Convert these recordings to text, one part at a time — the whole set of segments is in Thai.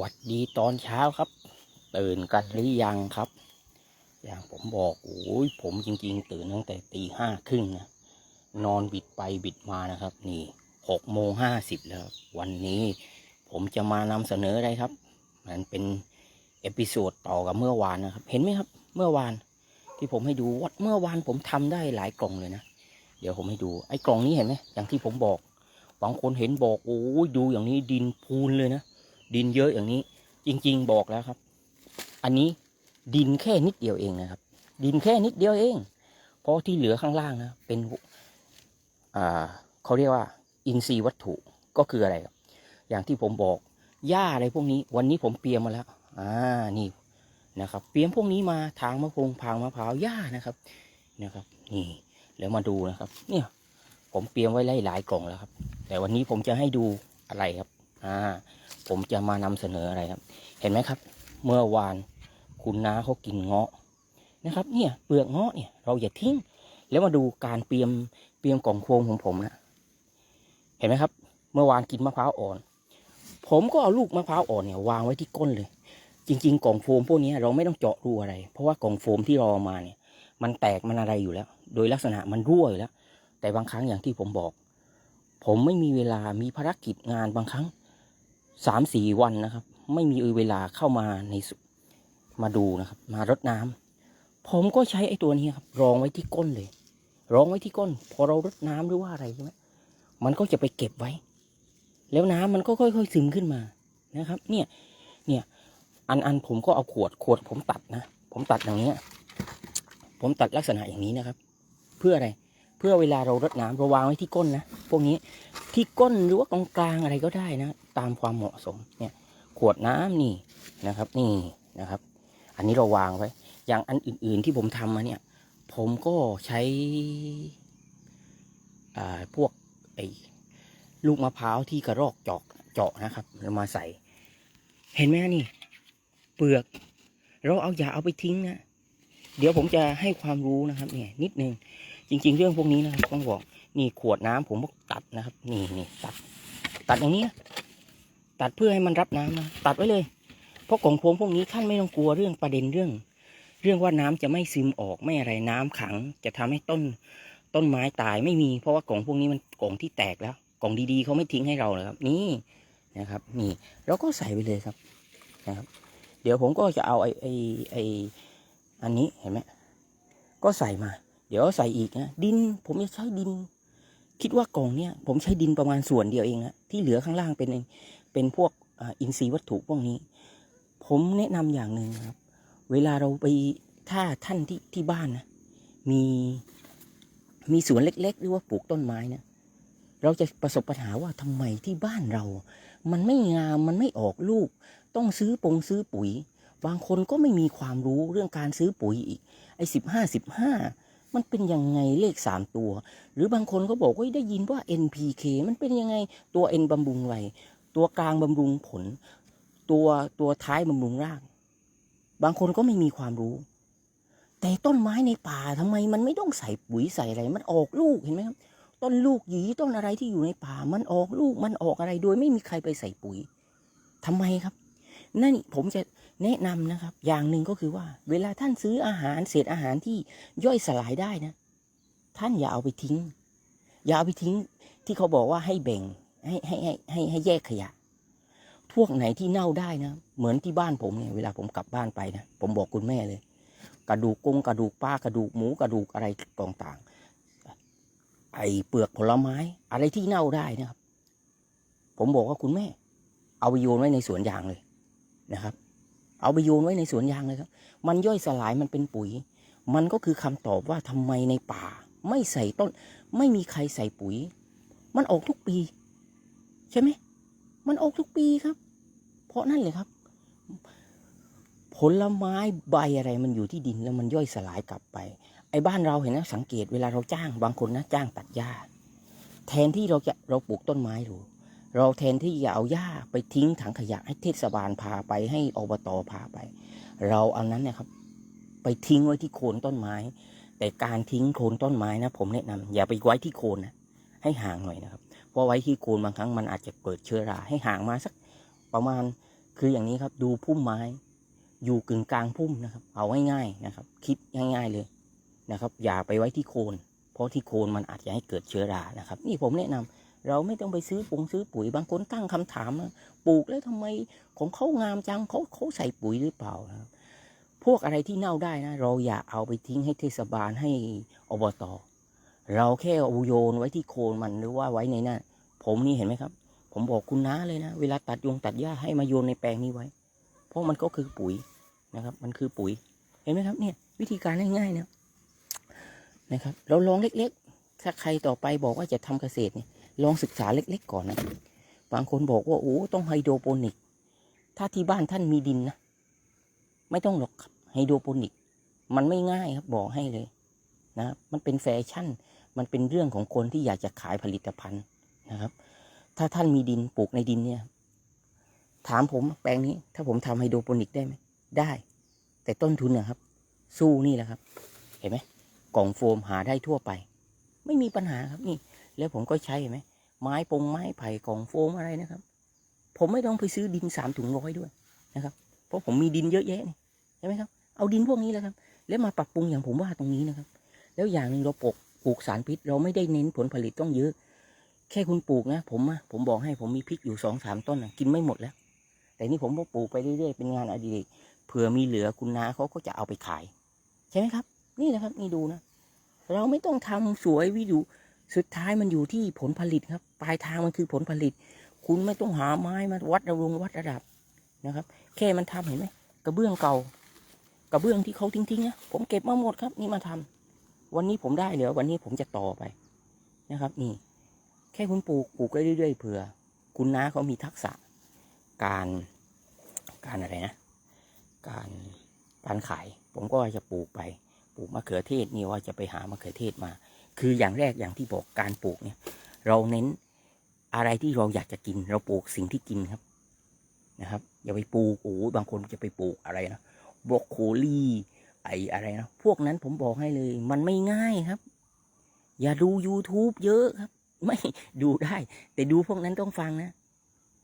วัสดีตอนเช้าครับ ตื่นกันหรือยังครับ อย่างผมบอกโอ้ยผมจริง ๆ ตื่นตั้งแต่ตีห้าครึ่งนะนอนบิดไปบิดมานะครับ นี่หกโมงห้าสิบแล้ว วันนี้ผมจะมานำเสนออะไรครับมันเป็นเอพิโซดต่อกับเมื่อวานนะครับ เห็นไหมครับ เมื่อวาน ที่ผมให้ดูวัดเมื่อวานผมทำได้หลายกล่องเลยนะเดี๋ยวผมให้ดูไอ้กล่องนี้เห็นไหมอย่างที่ผมบอกบางคนเห็นบอกโอ้ยดูอย่างนี้ดินพูนเลยนะ ดินเยอะอย่างนี้ จริง ๆ บอกแล้วครับ อันนี้ดินแค่นิดเดียวเองนะครับ ดินแค่นิดเดียวเอง เพราะที่เหลือข้างล่างนะเป็นอ่าเขาเรียกว่า อินทรีย์วัตถุก็คืออะไรครับ อย่างที่ผมบอกหญ้าอะไรพวกนี้ วันนี้ผมเตรียมมาแล้วอ่านี่นะครับเตรียมพวกนี้มาทางมะพงพางมะพร้าวหญ้านะครับนะครับ นี่แล้วมาดูนะครับ เนี่ย ผมเตรียมไว้หลายหลายๆกล่องแล้วครับ แต่วันนี้ผมจะให้ดูอะไรครับ อ่า ผมจะมานำเสนออะไรครับ เห็นไหมครับ เมื่อวานคุณน้าเขากินเงาะนะครับ เนี่ยเปลือกเงาะเนี่ยเราอย่าทิ้ง แล้วมาดูการเตรียมเตรียมกล่องโฟมของผมนะเห็นไหมครับ เมื่อวานกินมะพร้าวอ่อน ผมก็เอาลูกมะพร้าวอ่อนเนี่ยวางไว้ที่ก้นเลย จริง ๆ กล่องโฟมพวกนี้เราไม่ต้องเจาะรูอะไร เพราะว่ากล่องโฟมที่เราเอามาเนี่ย มันแตกมันอะไรอยู่แล้ว โดยลักษณะมันรั่วอยู่แล้ว แต่บางครั้งอย่างที่ผมบอก ผมไม่มีเวลามีภารกิจงานบางครั้ง สามสี่วันนะครับ ไม่มีเวลาเข้ามาในสุมาดูนะครับ มารดน้ำผมก็ใช้ไอ้ตัวนี้ครับ รองไว้ที่ก้นเลย รองไว้ที่ก้น พอเรารดน้ำหรือว่าอะไรใช่ไหมมันก็จะไปเก็บไว้ แล้วน้ำมันก็ค่อยๆซึมขึ้นมานะครับ เนี่ย เนี่ย อันอันผมก็เอาขวดขวดผมตัดนะ ผมตัดอย่างเนี้ย ผมตัดลักษณะอย่างนี้นะครับ เพื่ออะไร พื่อเวลาเรารดน้ำเราวางไว้ที่ก้นนะพวกนี้ที่ก้นหรือว่าตรงกลางอะไรก็ได้นะ ตามความเหมาะสมเนี่ยขวดน้ำนี่นะครับ นี่นะครับ อันนี้เราวางไว้ อย่างอันอื่น ๆที่ผมทำมาเนี่ย ผมก็ใช้อ่าพวกไอ้ลูกมะพร้าวที่กระรอกเจาะเจาะนะครับแล้วมาใส่ เห็นไหมนี่ เปลือก เราเอาอย่าเอาไปทิ้งนะ เดี๋ยวผมจะให้ความรู้นะครับ เนี่ย นิดนึงจริง ๆ เรื่องพวกนี้นะครับต้องบอกนี่ขวดน้ำผมก็ตัดนะครับ นี่นี่ตัด ตัดอย่างนี้นะตัดเพื่อให้มันรับน้ำนะตัดไว้เลย เพราะกล่องโฟมพวกนี้ท่านไม่ต้องกลัวเรื่องประเด็นเรื่อง เรื่องว่าน้ำจะไม่ซึมออกไม่อะไรน้ำขัง จะทำให้ต้นต้นไม้ตายไม่มี เพราะว่ากล่องพวกนี้มันกล่องที่แตกแล้วกล่องดีๆเขาไม่ทิ้งให้เราเลยครับ นี่นะครับ นี่เราก็ใส่ไปเลยครับนะครับ เดี๋ยวผมก็จะเอาไอ้ไอ้ไอ้ อันนี้เห็นไหมก็ใส่มา เดี๋ยวใส่อีกนะดินผมจะใช้ดิน คิดว่ากล่องเนี้ยผมใช้ดินประมาณส่วนเดียวเองนะที่เหลือข้างล่างเป็นเป็นพวกอ,อินทรีย์วัตถุพวกนี้ ผมแนะนำอย่างหนึ่งครับ เวลาเราไปถ้าท่านที่ที่บ้านนะมีมีสวนเล็ก ๆ หรือว่าปลูกต้นไม้นะเราจะประสบปัญหาว่าทำไมที่บ้านเรา มันไม่งามมันไม่ออกลูก ต้องซื้อปงซื้อปุ๋ย บางคนก็ไม่มีความรู้เรื่องการซื้อปุ๋ยอีก ไอ้สิบห้าสิบห้ามันเป็นยังไงเลขสามตัว หรือบางคนก็บอกว่าได้ยินว่า NPK มันเป็นยังไงตัว N บำรุงไรตัวกลางบำรุงผล ตัวตัวท้ายบำรุงราก บางคนก็ไม่มีความรู้ แต่ต้นไม้ในป่าทำไมมันไม่ต้องใส่ปุ๋ยใส่อะไร มันออกลูกเห็นไหมครับต้นลูกหยีต้นอะไรที่อยู่ในป่า มันออกลูกมันออกอะไรโดยไม่มีใครไปใส่ปุ๋ยทำไมครับ นั่นผมจะแนะนำนะครับ อย่างหนึ่งก็คือว่า เวลาท่านซื้ออาหารเศษอาหารที่ย่อยสลายได้นะ ท่านอย่าเอาไปทิ้ง อย่าเอาไปทิ้งที่เขาบอกว่าให้แบ่งให้ให้ให้ให้ให้แยกขยะ พวกไหนที่เน่าได้นะ เหมือนที่บ้านผมเนี่ยเวลาผมกลับบ้านไปนะผมบอกคุณแม่เลย กระดูกกุ้งกระดูกปลากระดูกหมูกระดูกอะไรต่างๆไอเปลือกผลไม้ อะไรที่เน่าได้นะครับ ผมบอกว่าคุณแม่ เอาไปโยนไว้ในสวนยางเลย นะครับ เอาไปโยนไว้ในสวนยางเลยครับ มันย่อยสลายมันเป็นปุ๋ย มันก็คือคำตอบว่าทำไมในป่า ไม่ใส่ต้น ไม่มีใครใส่ปุ๋ย มันออกทุกปี ใช่ไหมมันออกทุกปีครับ เพราะนั่นเลยครับ ผลไม้ใบอะไรมันอยู่ที่ดินแล้วมันย่อยสลายกลับไป ไอ้บ้านเราเห็นนะสังเกตเวลาเราจ้าง บางคนนะจ้างตัดหญ้า แทนที่เราจะเราปลูกต้นไม้หรู เราแทนที่จะเอาหญ้าไปทิ้งถังขยะให้เทศบาลพาไปให้อบตพาไป เราเอานั้นเนี่ยครับ ไปทิ้งไว้ที่โคนต้นไม้ แต่การทิ้งโคนต้นไม้นะ ผมแนะนำอย่าไปไว้ที่โคนนะให้ห่างหน่อยนะครับ เพราะไว้ที่โคนบางครั้งมันอาจจะเกิดเชื้อราให้ห่างมาสักประมาณคืออย่างนี้ครับดูพุ่มไม้ อยู่กึ่งกลางพุ่มนะครับ เอาง่ายๆนะครับ คิดง่าย ๆเลยนะครับ อย่าไปไว้ที่โคน เพราะที่โคนมันอาจจะให้เกิดเชื้อรานะครับ นี่ผมแนะนำ เราไม่ต้องไปซื้อปุ๋งซื้อปุ๋ยบางคนตั้งคำถามนะปลูกแล้วทำไมของเขางามจังเขาเขาใส่ปุ๋ยหรือเปล่านะครับพวกอะไรที่เน่าได้นะ เราอย่าเอาไปทิ้งให้เทศบาลให้อบตเราแค่เอาโยนไว้ที่โคนมันหรือว่าไว้ในนั้นผมนี่เห็นไหมครับ ผมบอกคุณน้าเลยนะ เวลาตัดยงตัดหญ้าให้มาโยนในแปลงนี้ไว้ เพราะมันก็คือปุ๋ยนะครับ มันคือปุ๋ย เห็นไหมครับ เนี่ย วิธีการง่ายๆนะนะครับ เราลองเล็กๆ ถ้าใครต่อไปบอกว่าจะทำเกษตรเนี่ย ลองศึกษาเล็กๆก่อนนะ บางคนบอกว่าโอ้ต้องไฮโดรโปนิก ถ้าที่บ้านท่านมีดินนะ ไม่ต้องหรอกครับไฮโดรโปนิก มันไม่ง่ายครับบอกให้เลยนะ มันเป็นแฟชั่น มันเป็นเรื่องของคนที่อยากจะขายผลิตภัณฑ์นะครับ ถ้าท่านมีดินปลูกในดินเนี่ย ถามผมแปลงนี้ ถ้าผมทำไฮโดรโปนิกได้ไหม ได้ แต่ต้นทุนนะครับ สู้นี่แหละครับ เห็นไหมกล่องโฟมหาได้ทั่วไป ไม่มีปัญหาครับนี่ แล้วผมก็ใช้ไหมไม้ปงไม้ไผ่กล่องโฟมอะไรนะครับ ผมไม่ต้องไปซื้อดินสามถุงร้อยด้วยนะครับ เพราะผมมีดินเยอะแยะนี่ใช่ไหมครับ เอาดินพวกนี้แหละครับ แล้วมาปรับปรุงอย่างผมว่าตรงนี้นะครับ แล้วอย่างหนึ่งเราปลูกปลูกสารพิษ เราไม่ได้เน้นผลผลิตต้องเยอะ แค่คุณปลูกนะ ผมอะผมบอกให้ผมมีพริกอยู่สองสามต้นนะกินไม่หมดแล้ว แต่นี่ผมก็ปลูกไปเรื่อยๆเป็นงานอดิเรกเผื่อมีเหลือคุณนาเขาก็จะเอาไปขาย ใช่ไหมครับ นี่แหละครับนี่ดูนะ เราไม่ต้องทำสวยวิดู สุดท้ายมันอยู่ที่ผลผลิตครับ ปลายทางมันคือผลผลิต คุณไม่ต้องหาไม้มาวัดระวงวัดระดับนะครับ แค่มันทำเห็นไหมกระเบื้องเก่ากระเบื้องที่เขาทิ้งๆนะผมเก็บมาหมดครับ นี่มาทำวันนี้ผมได้เหลือวันนี้ผมจะต่อไปนะครับ นี่ แค่คุณปลูกปลูกไปเรื่อยๆเผื่อ คุณน้าเขามีทักษะ การการอะไรนะ การการขาย ผมก็จะปลูกไป ปลูกมะเขือเทศนี่ว่าจะไปหามะเขือเทศมา คืออย่างแรกอย่างที่บอกการปลูกเนี่ย เราเน้นอะไรที่เราอยากจะกิน เราปลูกสิ่งที่กินครับนะครับ อย่าไปปลูกโอ้บางคนจะไปปลูกอะไรนะบรอกโคลีไออะไรนะพวกนั้นผมบอกให้เลย มันไม่ง่ายครับ อย่าดู YouTube เยอะครับ ไม่ดูได้ แต่ดูพวกนั้นต้องฟังนะ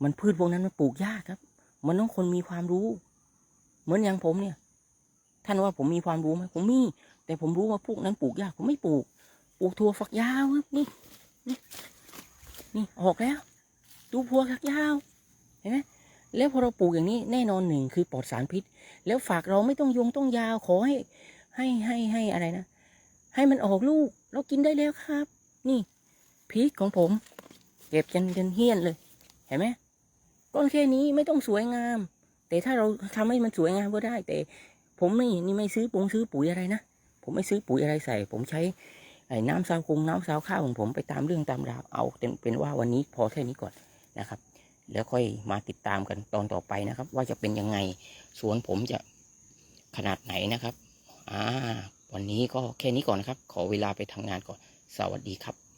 มันพืชพวกนั้นมันปลูกยากครับ มันต้องคนมีความรู้ เหมือนอย่างผมเนี่ย ท่านว่าผมมีความรู้ไหมผมมี แต่ผมรู้ว่าพวกนั้นปลูกยากผมไม่ปลูก ปลูกถั่วฝักยาวครับนี่นี่นี่ออกแล้ว ดูพัวฝักยาวเห็นไหมแล้วพอเราปลูกอย่างนี้แน่นอนหนึ่งคือปลอดสารพิษ แล้วฝากเราไม่ต้องยงต้องยาวขอให้ให้ให้ให้อะไรนะ ให้มันออกลูกเรากินได้แล้วครับ นี่พริกของผม เก็บจนจนเฮี้ยนเลย เห็นไหมต้อนแค่นี้ไม่ต้องสวยงาม แต่ถ้าเราทำให้มันสวยงามก็ได้ แต่ ผมไม่นี่ไม่ซื้อปุ๋งซื้อปุ๋ยอะไรนะผมไม่ซื้อปุ๋ยอะไรใส่ ผมใช้ ไอ้น้ำซาวคงน้ำซาวข้าวของผมไปตามเรื่องตามราวเอาเป็นเป็นว่าวันนี้พอแค่นี้ก่อนนะครับ แล้วค่อยมาติดตามกันตอนต่อไปนะครับ ว่าจะเป็นยังไงสวนผมจะขนาดไหนนะครับอ่าวันนี้ก็แค่นี้ก่อนนะครับ ขอเวลาไปทำงานก่อน สวัสดีครับ